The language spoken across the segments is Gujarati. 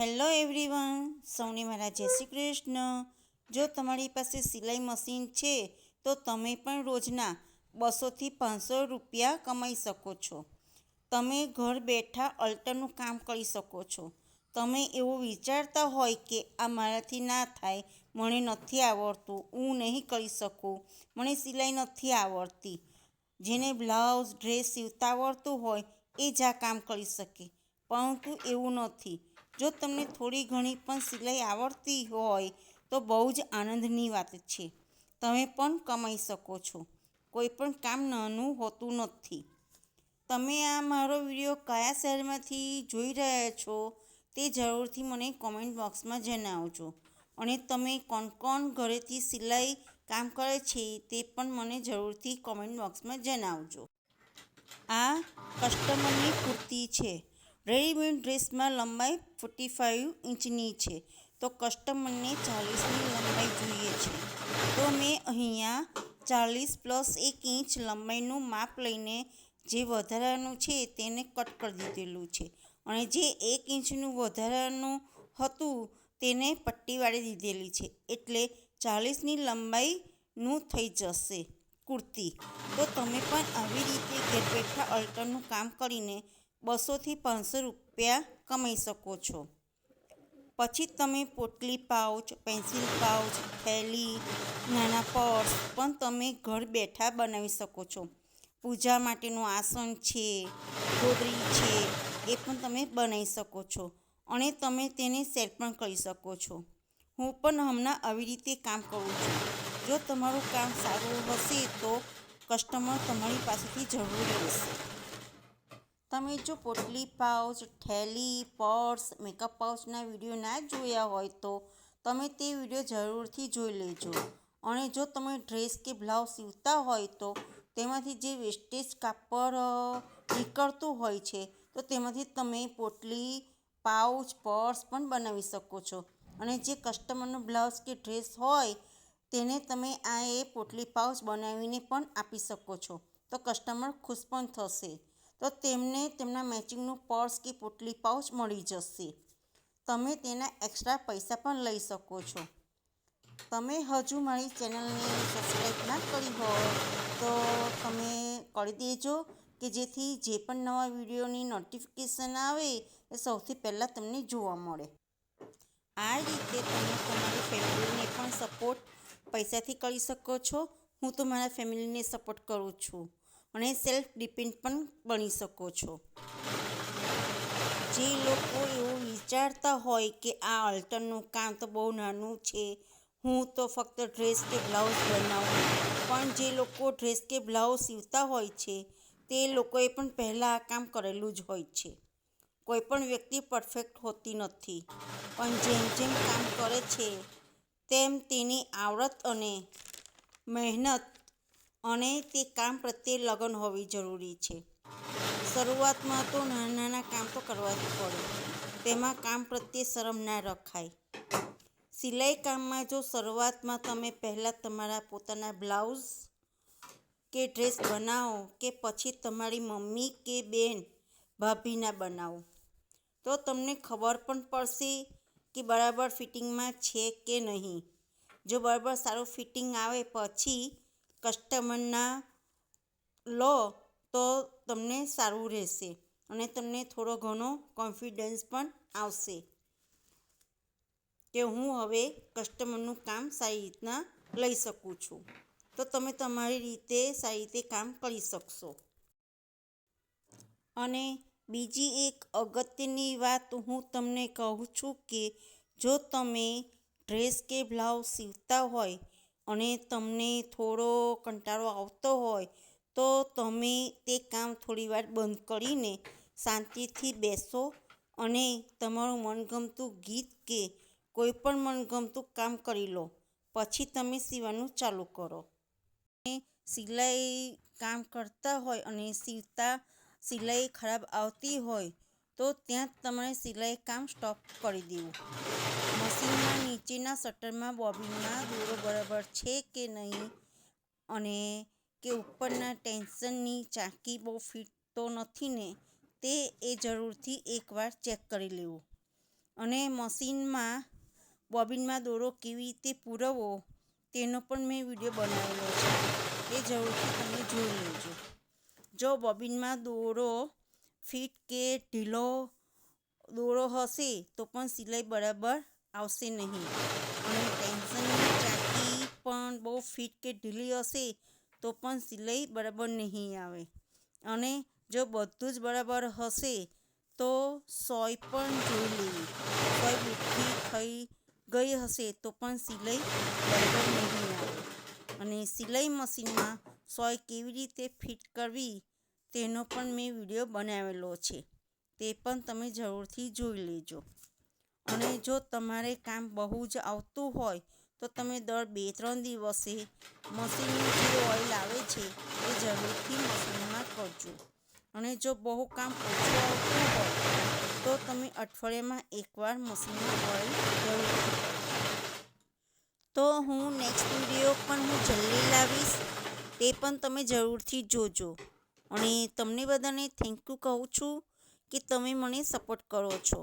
હેલો એવરીવન, સૌને મારા જય શ્રી કૃષ્ણ. જો તમારી પાસે સિલાઈ મશીન છે, તો તમે પણ રોજના બસોથી પાંચસો રૂપિયા કમાઈ શકો છો. તમે ઘર બેઠા અલ્ટરનું કામ કરી શકો છો. તમે એવું વિચારતા હોય કે આ મારાથી ના થાય, મને નથી આવડતું, હું નહીં કરી શકું, મને સિલાઈ નથી આવડતી. જેને બ્લાઉઝ, ડ્રેસ સીવતા આવડતું હોય, એ જ આ કામ કરી શકે. પરંતુ એવું નથી. જો તમને થોડી ઘણી પણ સિલાઈ આવડતી હોય, તો બહુ જ આનંદની વાત છે. તમે પણ કમાઈ શકો છો. કોઈ પણ કામ નાનું હોતું નથી. તમે આ મારો વીડિયો કયા શહેરમાંથી જોઈ રહ્યા છો, તે જરૂરથી મને કોમેન્ટ બોક્સમાં જણાવજો. અને તમે કોણ કોણ ઘરેથી સિલાઈ કામ કરે છે, તે પણ મને જરૂરથી કોમેન્ટ બોક્સમાં જણાવજો. આ કસ્ટમરની કુર્તી છે. રેડીમેડ ડ્રેસમાં લંબાઈ ફોર્ટી ફાઇવ ઇંચની છે. તો કસ્ટમરને ચાલીસની લંબાઈ જોઈએ છે. તો મેં અહીંયા ચાલીસ પ્લસ એક ઇંચ લંબાઈનું માપ લઈને જે વધારાનું છે તેને કટ કરી દીધેલું છે. અને જે એક ઇંચનું વધારાનું હતું તેને પટ્ટી વાળી દીધેલી છે. એટલે ચાલીસની લંબાઈનું થઈ જશે કુર્તી. તો તમે પણ આવી રીતે ઘેર બેઠા અલ્ટરનું કામ કરીને બસોથી પાંચસો રૂપિયા કમાઈ શકો છો. પછી તમે પોટલી પાઉચ, પેન્સિલ પાઉચ, થેલી, નાના પર્સ પણ તમે ઘર બેઠા બનાવી શકો છો. પૂજા માટેનું આસન છે, ગોદરી છે, એ પણ તમે બનાવી શકો છો અને તમે તેને સેલ પણ કરી શકો છો. હું પણ હમણાં આવી રીતે કામ કરું છું. જો તમારું કામ સારું હશે તો કસ્ટમર તમારી પાસેથી જરૂર લેશે. તમે જો પોટલી પાઉચ થેલી પર્સ મેકઅપ પાઉચના વીડિયો ના જોયા હોય તો તમે તે વીડિયો જરૂરથી જોઈ લેજો. અને જો તમે ડ્રેસ કે બ્લાઉઝ સીવતા હોય તો તેમાંથી જે વેસ્ટેજ કાપડ નીકળતું હોય છે, તો તેમાંથી તમે પોટલી, પાઉચ, પર્સ પણ બનાવી શકો છો. અને જે કસ્ટમરનો બ્લાઉઝ કે ડ્રેસ હોય તેને તમે આ એ પોટલી પાઉચ બનાવીને પણ આપી શકો છો. તો કસ્ટમર ખુશ પણ થશે. તો તેમને તેમના મેચિંગનું પર્સ કે પોટલી પાઉચ મળી જશે. તમે તેના એક્સ્ટ્રા પૈસા પણ લઈ શકો છો. તમે હજુ મારી ચેનલને સબસ્ક્રાઈબ ના કરી હોય તો તમે કરી દેજો કે જેથી જે પણ નવા વિડીયોની નોટિફિકેશન આવે એ સૌથી પહેલાં તમને જોવા મળે. આ રીતે તમે તમારી ફેમિલીને પણ સપોર્ટ પૈસાથી કરી શકો છો. હું તો મારા ફેમિલીને સપોર્ટ કરું છું. અને સેલ્ફ ડિપેન્ડ પણ બની શકો છો. જે લોકો એવું વિચારતા હોય કે આ અલ્ટરનું કામ તો બહુ નાનું છે, હું તો ફક્ત ડ્રેસ કે બ્લાઉઝ બનાવું. પણ જે લોકો ડ્રેસ કે બ્લાઉઝ સીવતા હોય છે, તે લોકોએ પણ પહેલાં આ કામ કરેલું જ હોય છે. કોઈ પણ વ્યક્તિ પરફેક્ટ હોતી નથી. પણ જેમ જેમ કામ કરે છે, તેમ તેની આવડત અને મહેનત અને તે કામ પ્રત્યે લગન હોવી જરૂરી છે. શરૂઆતમાં તો નાના નાના કામ તો કરવા જ પડે. તેમાં કામ પ્રત્યે શરમ ના રખાય. સિલાઈ કામમાં જો શરૂઆતમાં તમે પહેલાં તમારા પોતાના બ્લાઉઝ કે ડ્રેસ બનાવો કે પછી તમારી મમ્મી કે બેન ભાભીના બનાવો, તો તમને ખબર પણ પડશે કે બરાબર ફિટિંગમાં છે કે નહીં. જો બરાબર સારું ફિટિંગ આવે પછી કસ્ટમરના લો, તો તમને સારું રહેશે અને તમને થોડો ઘણો કોન્ફિડન્સ પણ આવશે કે હું હવે કસ્ટમરનું કામ સારી રીતના લઈ શકું છું. તો તમે તમારી રીતે સારી રીતે કામ કરી શકશો. અને બીજી એક અગત્યની વાત હું તમને કહું છું કે જો તમે ડ્રેસ કે બ્લાઉઝ સીવતા હોય અને તમને થોડો કંટાળો આવતો હોય, તો તમે તે કામ થોડીવાર બંધ કરીને શાંતિથી બેસો અને તમારું મનગમતું ગીત કે કોઈ પણ મનગમતું કામ કરી લો. પછી તમે સીવવાનું ચાલુ કરો. સિલાઈ કામ કરતા હોય અને સીવતા સિલાઈ ખરાબ આવતી હોય, તો ત્યાં તમારે સિલાઈ કામ સ્ટોપ કરી દેવું. નીચેના શટરમાં બોબિનમાં દોરો બરાબર છે કે નહીં અને કે ઉપરના ટેન્શનની ચાંકી બહુ ફિટ તો નથી ને, તે એ જરૂરથી એકવાર ચેક કરી લેવું. અને મશીનમાં બોબિનમાં દોરો કેવી રીતે પૂરવવો તેનો પણ મેં વીડિયો બનાવેલો છે, એ જરૂરથી તમે જોઈ લેજો. જો બોબિનમાં દોરો ફિટ કે ઢીલો દોરો હશે તો પણ સિલાઈ બરાબર આવશે નહીં. અને ટેન્શનની ચાકી પણ બહુ ફિટ કે ઢીલી હશે તો પણ સિલાઈ બરાબર નહીં આવે. અને જો બધું જ બરાબર હશે તો સોય પણ જોઈ લેવી. સોય બુઠ્ઠી થઈ ગઈ હશે તો પણ સિલાઈ બરાબર નહીં આવે. અને સિલાઈ મશીનમાં સોય કેવી રીતે ફિટ કરવી તેનો પણ મેં વીડિયો બનાવેલો છે. તે પણ તમે જરૂરથી જોઈ લેજો. અને જો તમારે કામ બહુ જ આવતું હોય, તો તમે દર બે ત્રણ દિવસે મશીનનું જે ઓઇલ આવે છે, એ જરૂરથી મશીનમાં કરજો. અને જો બહુ કામ ઓછું આવતું હોય, તો તમે અઠવાડિયામાં એકવાર મશીનમાં ઓઇલ જરૂરથી તો હું નેક્સ્ટ વીડિયો પણ હું જલ્દી લાવીશ, તે પણ તમે જરૂરથી જોજો. અને તમને બધાને થેન્ક યુ કહું છું કે તમે મને સપોર્ટ કરો છો.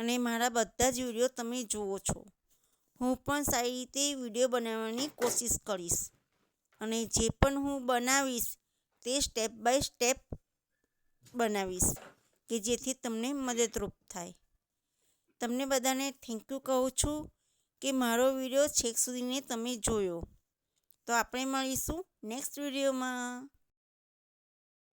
અને મારા બધા જ વીડિયો તમે જુઓ છો. હું પણ સારી રીતે વીડિયો બનાવવાની કોશિશ કરીશ અને જે પણ હું બનાવીશ તે સ્ટેપ બાય સ્ટેપ બનાવીશ કે જેથી તમને મદદરૂપ થાય. તમને બધાને થેન્ક યુ કહું છું કે મારો વીડિયો છેક સુધીને તમે જોયો. તો આપણે મળીશું નેક્સ્ટ વિડીયોમાં.